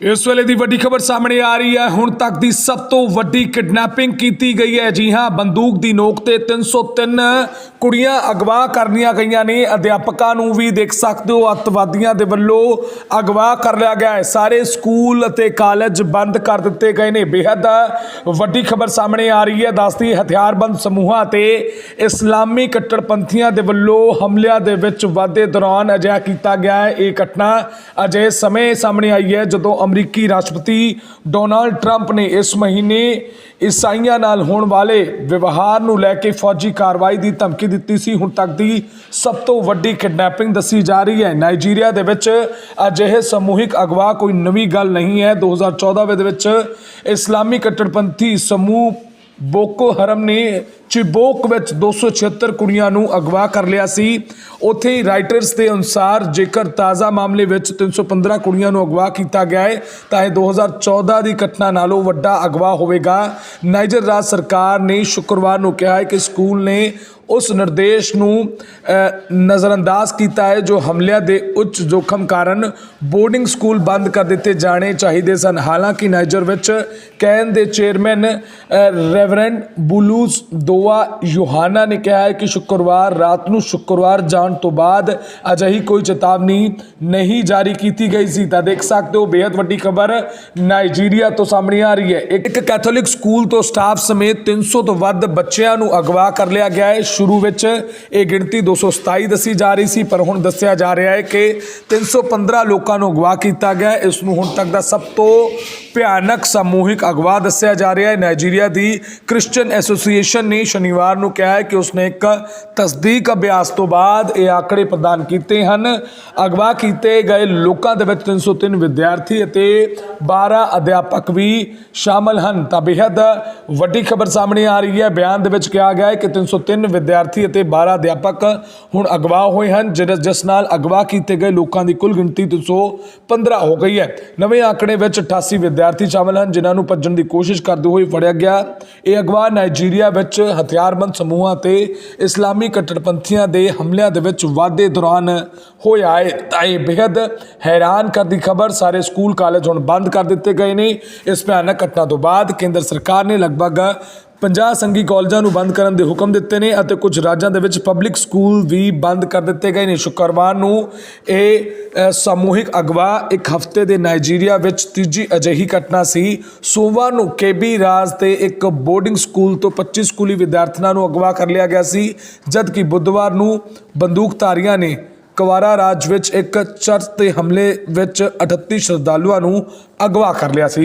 ਇਸ ਵੇਲੇ ਦੀ ਵੱਡੀ ਖਬਰ ਸਾਹਮਣੇ ਆ ਰਹੀ ਹੈ। ਹੁਣ ਤੱਕ ਦੀ ਸਭ ਤੋਂ ਵੱਡੀ ਕਿਡਨੈਪਿੰਗ ਕੀਤੀ ਗਈ ਹੈ। ਜੀ ਹਾਂ, ਬੰਦੂਕ ਦੀ ਨੋਕ ਤੇ 303 ਕੁੜੀਆਂ ਅਗਵਾ ਕਰਨੀਆਂ ਗਈਆਂ ਨੇ। ਅਧਿਆਪਕਾਂ ਨੂੰ ਵੀ ਦੇਖ ਸਕਦੇ ਹੋ, ਅੱਤਵਾਦੀਆਂ ਦੇ ਵੱਲੋਂ ਅਗਵਾ ਕਰ ਲਿਆ ਗਿਆ ਹੈ। ਸਾਰੇ ਸਕੂਲ ਅਤੇ ਕਾਲਜ ਬੰਦ ਕਰ ਦਿੱਤੇ ਗਏ ਨੇ। ਬੇहद ਵੱਡੀ ਖਬਰ ਸਾਹਮਣੇ ਆ ਰਹੀ ਹੈ। ਦੱਸਦੀ ਹਥਿਆਰਬੰਦ ਸਮੂਹਾਂ ਤੇ ਇਸਲਾਮੀ ਕੱਟੜਪੰਥੀਆਂ ਦੇ ਵੱਲੋਂ ਹਮਲਿਆਂ ਦੇ ਵਿੱਚ ਵਾਧੇ ਦੌਰਾਨ ਅਜਿਹਾ ਕੀਤਾ ਗਿਆ ਹੈ। ਇਹ ਘਟਨਾ ਅਜੇ ਸਮੇਂ ਸਾਹਮਣੇ ਆਈ ਹੈ, ਜਦੋਂ ਅਮਰੀਕੀ ਰਾਸ਼ਟਰਪਤੀ ਡੋਨਾਲਡ ਟਰੰਪ ਨੇ ਇਸ ਮਹੀਨੇ ਈਸਾਈਆਂ ਨਾਲ ਹੋਣ ਵਾਲੇ ਵਿਵਹਾਰ ਨੂੰ ਲੈ ਕੇ ਫੌਜੀ ਕਾਰਵਾਈ ਦੀ ਧਮਕੀ ਦਿੱਤੀ ਸੀ। ਹੁਣ ਤੱਕ ਦੀ ਸਭ ਤੋਂ ਵੱਡੀ ਕਿਡਨੈਪਿੰਗ ਦੱਸੀ ਜਾ ਰਹੀ ਹੈ। ਨਾਈਜੀਰੀਆ ਦੇ ਵਿੱਚ ਅਜਿਹੇ ਸਮੂਹਿਕ ਅਗਵਾ ਕੋਈ ਨਵੀਂ ਗੱਲ ਨਹੀਂ ਹੈ। 2014 ਦੇ ਵਿੱਚ ਇਸਲਾਮੀ ਕੱਟੜਪੰਥੀ ਸਮੂਹ ਬੋਕੋ ਹਰਮ ਨੇ ਚਿਬੋਕ ਵਿੱਚ 276 ਕੁੜੀਆਂ ਨੂੰ ਅਗਵਾ ਕਰ ਲਿਆ ਸੀ। ਉੱਥੇ ਹੀ ਰਾਈਟਰਸ ਦੇ ਅਨੁਸਾਰ ਜੇਕਰ ਤਾਜ਼ਾ ਮਾਮਲੇ ਵਿੱਚ 315 ਕੁੜੀਆਂ ਨੂੰ ਅਗਵਾ ਕੀਤਾ ਗਿਆ ਹੈ, ਤਾਂ ਇਹ 2014 ਦੀ ਘਟਨਾ ਨਾਲੋਂ ਵੱਡਾ ਅਗਵਾ ਹੋਵੇਗਾ। ਨਾਈਜਰ ਰਾਜ ਸਰਕਾਰ ਨੇ ਸ਼ੁੱਕਰਵਾਰ ਨੂੰ ਕਿਹਾ ਹੈ ਕਿ ਸਕੂਲ ਨੇ ਉਸ ਨਿਰਦੇਸ਼ ਨੂੰ ਨਜ਼ਰਅੰਦਾਜ਼ ਕੀਤਾ ਹੈ ਜੋ ਹਮਲਿਆਂ ਦੇ ਉੱਚ ਜੋਖਮ ਕਾਰਨ ਬੋਰਡਿੰਗ ਸਕੂਲ ਬੰਦ ਕਰ ਦਿੱਤੇ ਜਾਣੇ ਚਾਹੀਦੇ ਸਨ। ਹਾਲਾਂਕਿ ਨਾਈਜਰ ਵਿੱਚ ਕੈਨ ਦੇ ਚੇਅਰਮੈਨ ਰੈਵਰੈਂਡ ਬੁਲੂਸ ਦੋਆ ਯੋਹਾਨਾ ਨੇ ਕਿਹਾ ਹੈ ਕਿ ਸ਼ੁੱਕਰਵਾਰ ਰਾਤ ਨੂੰ ਸ਼ੁੱਕਰਵਾਰ ਜਾਣ ਤੋਂ ਬਾਅਦ ਅਜਿਹੀ ਕੋਈ ਚੇਤਾਵਨੀ ਨਹੀਂ ਜਾਰੀ ਕੀਤੀ ਗਈ ਸੀ। ਤਾਂ ਦੇਖ ਸਕਦੇ ਹੋ ਬੇहद ਵੱਡੀ ਖਬਰ ਨਾਈਜੀਰੀਆ ਤੋਂ ਸਾਹਮਣੇ ਆ ਰਹੀ ਹੈ। ਇੱਕ ਕੈਥੋਲਿਕ ਸਕੂਲ ਤੋਂ ਸਟਾਫ ਸਮੇਤ 300 ਤੋਂ ਵੱਧ ਬੱਚਿਆਂ ਨੂੰ ਅਗਵਾ ਕਰ ਲਿਆ ਗਿਆ ਹੈ। ਸ਼ੁਰੂ ਵਿੱਚ ਇਹ ਗਿਣਤੀ 227 ਦੱਸੀ ਜਾ ਰਹੀ ਸੀ, ਪਰ ਹੁਣ ਦੱਸਿਆ ਜਾ ਰਿਹਾ ਹੈ ਕਿ 315 ਲੋਕਾਂ ਨੂੰ ਅਗਵਾ ਕੀਤਾ ਗਿਆ ਇਸ ਨੂੰ ਹੁਣ ਤੱਕ ਦਾ ਸਭ ਤੋਂ ਭਿਆਨਕ ਸਮੂਹਿਕ ਅਗਵਾ ਦੱਸਿਆ ਜਾ ਰਿਹਾ ਹੈ। ਨਾਈਜੀਰੀਆ ਦੀ ਕ੍ਰਿਸਚੀਅਨ ਐਸੋਸੀਏਸ਼ਨ ਨੇ ਸ਼ਨੀਵਾਰ ਨੂੰ ਕਿਹਾ ਹੈ ਕਿ ਉਸਨੇ ਇੱਕ ਤਸਦੀਕ ਅਭਿਆਸ ਤੋਂ ਬਾਅਦ ਇਹ ਆਕੜੇ ਪ੍ਰਦਾਨ ਕੀਤੇ ਹਨ। ਅਗਵਾ ਕੀਤੇ ਗਏ ਲੋਕਾਂ ਦੇ ਵਿੱਚ 303 ਵਿਦਿਆਰਥੀ ਅਤੇ 12 ਅਧਿਆਪਕ ਵੀ ਸ਼ਾਮਲ ਹਨ। ਤਾਂ ਬੇहद ਵੱਡੀ ਖਬਰ ਸਾਹਮਣੇ ਆ ਰਹੀ ਹੈ। ਬਿਆਨ ਦੇ ਵਿੱਚ ਕਿਹਾ ਗਿਆ ਹੈ ਕਿ 303 ਵਿਦਿਆਰਥੀ ਅਤੇ 12 ਅਧਿਆਪਕ ਹੁਣ ਅਗਵਾ ਹੋਏ ਹਨ, ਜਿਸ ਜਿਸ ਨਾਲ ਅਗਵਾ ਕੀਤੇ ਗਏ ਲੋਕਾਂ ਦੀ ਕੁੱਲ ਗਿਣਤੀ 215 ਹੋ ਗਈ ਹੈ। ਨਵੇਂ ਆંકੜੇ ਵਿੱਚ 88 ਵਿਦਿਆਰਥੀ ਸ਼ਾਮਲ ਹਨ, ਜਿਨ੍ਹਾਂ ਨੂੰ ਭੱਜਣ ਦੀ ਕੋਸ਼ਿਸ਼ ਕਰਦੇ ਹੋਏ ਫੜਿਆ ਗਿਆ। ਇਹ ਅਗਵਾ ਨਾਈਜੀਰੀਆ ਵਿੱਚ ਹਥਿਆਰਬੰਦ ਸਮੂਹਾਂ ਤੇ ਇਸਲਾਮੀ ਕੱਟੜਪੰਥੀਆਂ ਦੇ ਹਮਲਿਆਂ ਦੇ ਵਿੱਚ ਵਾਧੇ ਦੌਰਾਨ ਹੋਇਆ ਹੈ। ਤਾਂ ਇਹ ਬੇहद ਹੈਰਾਨ ਕਰ ਦੀ ਖਬਰ, ਸਾਰੇ ਸਕੂਲ, ਕਾਲਜ ਹੁਣ ਬੰਦ ਕਰ ਦਿੱਤੇ ਗਏ ਨੇ। ਇਸ ਭਿਆਨਕ ਘਟਨਾ ਤੋਂ ਬਾਅਦ ਕੇਂਦਰ ਸਰਕਾਰ ਨੇ ਲਗਭਗ 50 ਸੰਘੀ ਕਾਲਜਾਂ ਨੂੰ ਬੰਦ ਕਰਨ ਦੇ ਹੁਕਮ ਦਿੱਤੇ ਨੇ ਅਤੇ ਕੁਝ ਰਾਜਾਂ ਦੇ ਵਿੱਚ ਪਬਲਿਕ ਸਕੂਲ ਵੀ ਬੰਦ ਕਰ ਦਿੱਤੇ ਗਏ ਨੇ। ਸ਼ੁੱਕਰਵਾਰ ਨੂੰ ਇਹ ਸਮੂਹਿਕ ਅਗਵਾ ਇੱਕ ਹਫ਼ਤੇ ਦੇ ਨਾਈਜੀਰੀਆ ਵਿੱਚ ਤੀਜੀ ਅਜਿਹੀ ਘਟਨਾ ਸੀ। ਸੋਮਵਾਰ ਨੂੰ ਕੇਬੀ ਰਾਜ ਤੇ ਇੱਕ ਬੋਰਡਿੰਗ ਸਕੂਲ ਤੋਂ 25 ਸਕੂਲੀ ਵਿਦਿਆਰਥੀਆਂ ਨੂੰ ਅਗਵਾ ਕਰ ਲਿਆ ਗਿਆ ਸੀ, ਜਦਕਿ ਬੁੱਧਵਾਰ ਨੂੰ ਬੰਦੂਕਧਾਰੀਆਂ ਨੇ ਕੁਵਾਰਾ ਰਾਜ ਵਿੱਚ ਇੱਕ ਚਰਚ ਤੇ ਹਮਲੇ ਵਿੱਚ 38 ਸ਼ਰਧਾਲੂਆਂ ਨੂੰ ਅਗਵਾ ਕਰ ਲਿਆ ਸੀ।